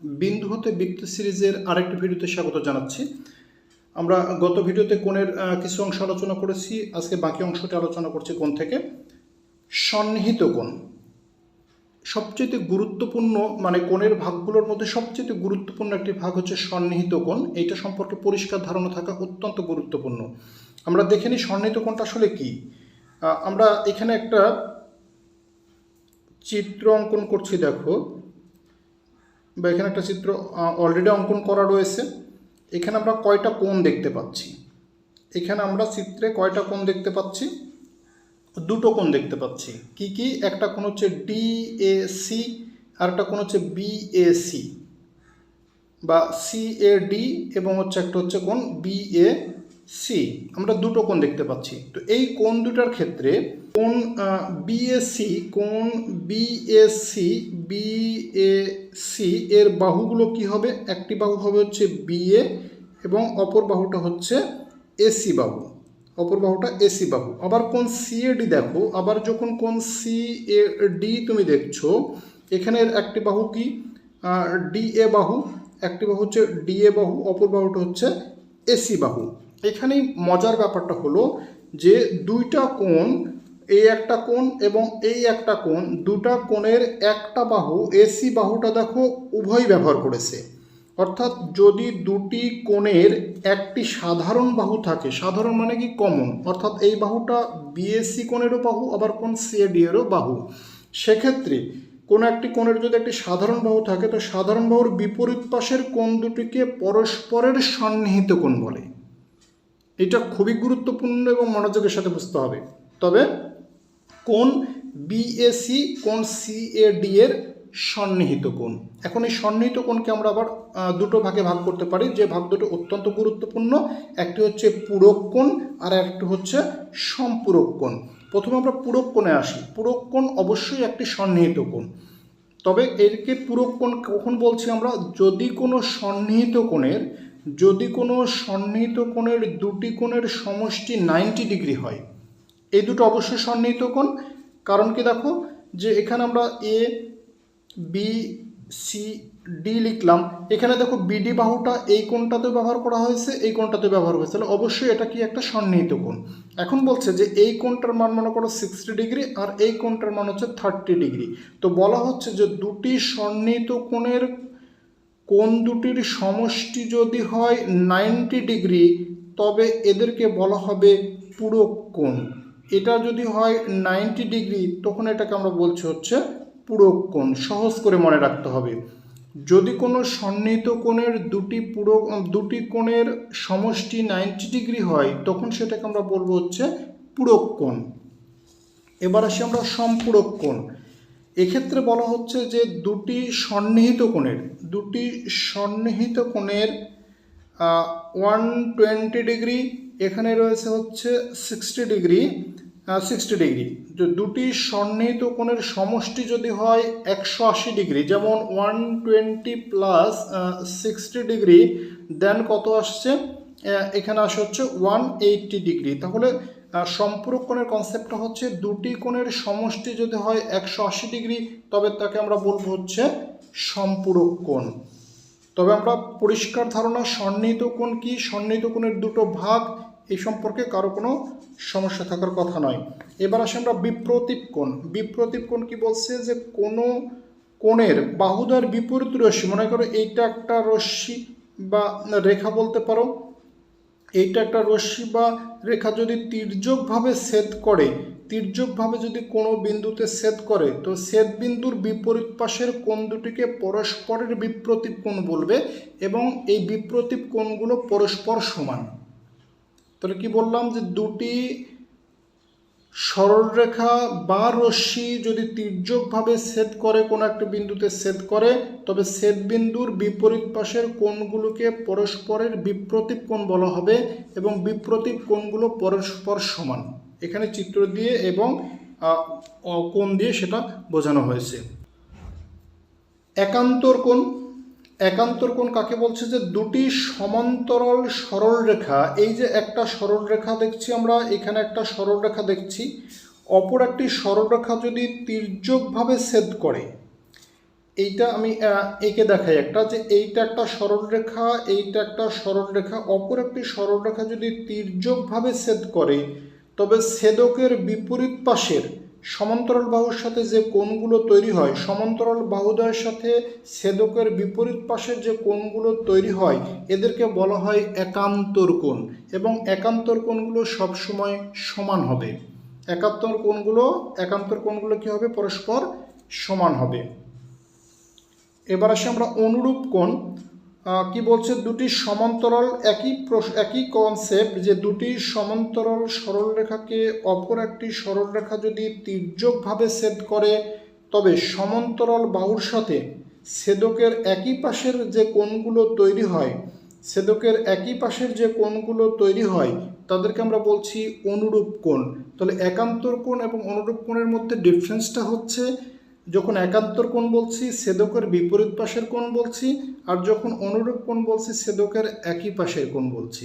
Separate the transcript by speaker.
Speaker 1: বিন্দু হতে বৃত্ত সিরিজের আরেকটি ভিডিওতে স্বাগত জানাচ্ছি। আমরা গত ভিডিওতে কোণের কিছু অংশ আলোচনা করেছি, আজকে বাকি অংশটি আলোচনা করছি কোণ থেকে। সন্নিহিত কোণ। সবচেয়ে গুরুত্বপূর্ণ মানে কোণের ভাগগুলোর মধ্যে সবচেয়ে গুরুত্বপূর্ণ একটি ভাগ হচ্ছে সন্নিহিত কোণ। এইটা সম্পর্কে পরিষ্কার ধারণা থাকা অত্যন্ত গুরুত্বপূর্ণ। আমরা দেখে নিই সন্নিহিত কোণটা আসলে কি। আমরা এখানে একটা চিত্র অঙ্কন করছি, দেখো। বা এখানে একটা চিত্র অলরেডি অঙ্কন করা রয়েছে। এখানে আমরা কয়টা কোণ দেখতে পাচ্ছি? এখানে আমরা চিত্রে কয়টা কোণ দেখতে পাচ্ছি? দুটো কোণ দেখতে পাচ্ছি। কি কি? একটা কোণ হচ্ছে ডি এ সি আর একটা কোণ হচ্ছে বি এ সি বা সি এ ডি এবং হচ্ছে একটা হচ্ছে কোণ বি এ সি আমরা দুটো কোণ দেখতে পাচ্ছি। তো এই কোণ দুটার ক্ষেত্রে কোন বিএসসি কোন বিএসসি বিএসি এর বাহুগুলো কি হবে? একটি বাহু হবে হচ্ছে বিএ এবং অপর বাহুটা হচ্ছে এসি বাহু। অপর বাহুটা এসি বাহু। আবার কোন সিএডি দেখো, আবার যখন কোন ডি তুমি দেখছ, এখানের একটি বাহু কি? ডিএ বাহু, একটি বাহু হচ্ছে ডিএ বাহু, অপর বাহুটা হচ্ছে এসি বাহু। এখানেই মজার ব্যাপারটা হলো যে দুইটা কোণ, এই একটা কোণ এবং এই একটা কোণ, দুটা কোণের একটা বাহু এসি বাহুটা দেখো উভয় ব্যবহার করেছে। অর্থাৎ যদি দুটি কোণের একটি সাধারণ বাহু থাকে, সাধারণ মানে কি কমন অর্থাৎ এই বাহুটা বিএসসি কোণেরও বাহু, আবার কোন সিএডি এরও বাহু। সেক্ষেত্রে কোনো একটি কোণের যদি একটি সাধারণ বাহু থাকে, তো সাধারণ বাহুর বিপরীত পাশের কোণ দুটিকে পরস্পরের সন্নিহিত কোণ বলে। এটা খুবই গুরুত্বপূর্ণ এবং মনোযোগের সাথে বুঝতে হবে। তবে কোন বিএসি কোন সিএডি এর সন্নিহিত কোণ? এখন এই সন্নিহিত কোণকে আমরা আবার দুটো ভাগে ভাগ করতে পারি। যে ভাগ দুটো অত্যন্ত গুরুত্বপূর্ণ, একটি হচ্ছে পূরক কোণ আর একটি হচ্ছে সম্পূরক কোণ। প্রথমে আমরা পূরক কোণে আসি। পূরক কোণ অবশ্যই একটি সন্নিহিত কোণ। তবে এরকে পূরক কোণ কখন বলছি আমরা? যদি কোনো সন্নিহিত কোণের যদি কোনো সন্নিহিত কোণের দুটি কোণের সমষ্টি নাইনটি ডিগ্রি হয়, এই দুটো অবশ্যই সন্নিহিত কোণ। কারণ কি দেখো, যে এখানে আমরা এ বি সি ডি লিখলাম, এখানে দেখো বিডি বাহুটা এই কোণটাতে ব্যবহার করা হয়েছে, এই কোণটাতে ব্যবহার হয়েছে। তাহলে অবশ্যই এটা কি একটা সন্নিহিত কোণ। এখন বলছে যে এই কোণটার মান মনে করো সিক্সটি ডিগ্রি আর এই কোণটার মান হচ্ছে থার্টি ডিগ্রি। তো বলা হচ্ছে যে দুটি সন্নিহিত কোণের কোণ দুটির সমষ্টি যদি হয় নাইনটি ডিগ্রি, তবে এদেরকে বলা হবে পূরক কোণ। এটা যদি হয় নাইনটি ডিগ্রি, তখন এটাকে আমরা বলছি হচ্ছে পূরক কোণ। সহজ করে মনে রাখতে হবে। যদি কোনো সন্নিহিত কোণের দুটি পূরক, দুটি কোণের সমষ্টি নাইনটি ডিগ্রি হয়, তখন সেটাকে আমরা বলব হচ্ছে পূরক কোণ। এবার আসি আমরা সম্পূরক কোণ। এক্ষেত্রে বলা হচ্ছে যে দুটি সন্নিহিত কোণের, দুটি সন্নিহিত কোণের ওয়ান টোয়েন্টি ডিগ্রি এখানে রয়েছে হচ্ছে সিক্সটি ডিগ্রি সিক্সটি ডিগ্রি তো দুটি সন্নিহিত কোণের সমষ্টি যদি হয় একশো আশি ডিগ্রি যেমন one twenty plus sixty degree then কত আসছে? এখানে আসে হচ্ছে ওয়ান এইটটি ডিগ্রি তাহলে সম্পূরক কোণের কনসেপ্টটা হচ্ছে দুটি কোণের সমষ্টি যদি হয় একশো আশি ডিগ্রি, তবে তাকে আমরা বলব হচ্ছে সম্পূরক কোণ। তবে আমরা পরিষ্কার ধারণা, সন্নিহিত কোণ কি? সন্নিহিত কোণের দুটো ভাগ, এই সম্পর্কে কারও কোনো সমস্যা থাকার কথা নয়। এবার আসে আমরা বিপ্রতীপ কোণ। বিপ্রতীপ কোণ কি বলছে যে কোনো কোণের বাহুদার বিপরীত রশ্মি, মনে করো এইটা একটা রশ্মি বা রেখা বলতে পারো এইটা একটা রশ্মি বা রেখা যদি তির্যকভাবে ছেদ করে, তির্যকভাবে যদি কোনো বিন্দুতে ছেদ করে, তো ছেদ বিন্দুর বিপরীত পাশের কোণ দুটিকে পরস্পরের বিপ্রতীপ কোণ বলবে এবং এই বিপ্রতীপ কোণগুলো পরস্পর সমান। তাহলে কি বললাম যে দুটি সরলরেখা বা রশ্মি যদি তির্যকভাবে ছেদ করে কোনো একটা বিন্দুতে ছেদ করে, তবে ছেদ বিন্দুর বিপরীত পাশের কোণগুলোকে পরস্পরের বিপ্রতীপ কোণ বলা হবে এবং বিপ্রতীপ কোণগুলো পরস্পর সমান। এখানে চিত্র দিয়ে এবং কোণ দিয়ে সেটা বোঝানো হয়েছে। একান্তর কোণ একান্তর কোণ কাকে বলছে যে দুটি সমান্তরাল সরল রেখা, এই যে একটা সরল রেখা দেখছি আমরা, এখানে একটা সরল রেখা দেখছি, অপর একটি সরল রেখা যদি তির্যকভাবে ছেদ করে, এইটা আমি এঁকে দেখাই একটা যে এইটা একটা সরলরেখা এইটা একটা সরলরেখা অপর একটি সরলরেখা যদি তির্যকভাবে ছেদ করে, তবে ছেদকের বিপরীত পাশের সমান্তরাল বাহুর সাথে যে কোণগুলো তৈরি হয়, সমান্তরাল বাহুদ্বয়ের সাথে ছেদকের বিপরীত পাশের যে কোণগুলো তৈরি হয়, এদেরকে বলা হয় একান্তর কোণ এবং একান্তর কোণগুলো সবসময় সমান হবে। একাত্তর কোণগুলো, একান্তর কোণগুলো কী হবে? পরস্পর সমান হবে। এবার আসি আমরা অনুরূপ কোণ। কি বলছে? দুটি সমান্তরাল একই একই কনসেপ্ট যে দুটি সমান্তরাল সরলরেখাকে অপর একটি সরলরেখা যদি তির্যকভাবে ছেদ করে, তবে সমান্তরাল বাহুর সাথে ছেদকের একই পাশের যে কোণগুলো তৈরি হয়, ছেদকের একই পাশের যে কোণগুলো তৈরি হয়, তাদেরকে আমরা বলছি অনুরূপ কোণ। তাহলে একান্তর কোণ এবং অনুরূপ কোণের মধ্যে ডিফারেন্সটা হচ্ছে যখন একাত্তর কোণ বলছি, সেদকের বিপরীত পাশের কোণ বলছি, আর যখন অনুরূপ কোণ বলছি, সেদকের একই পাশের কোণ বলছি।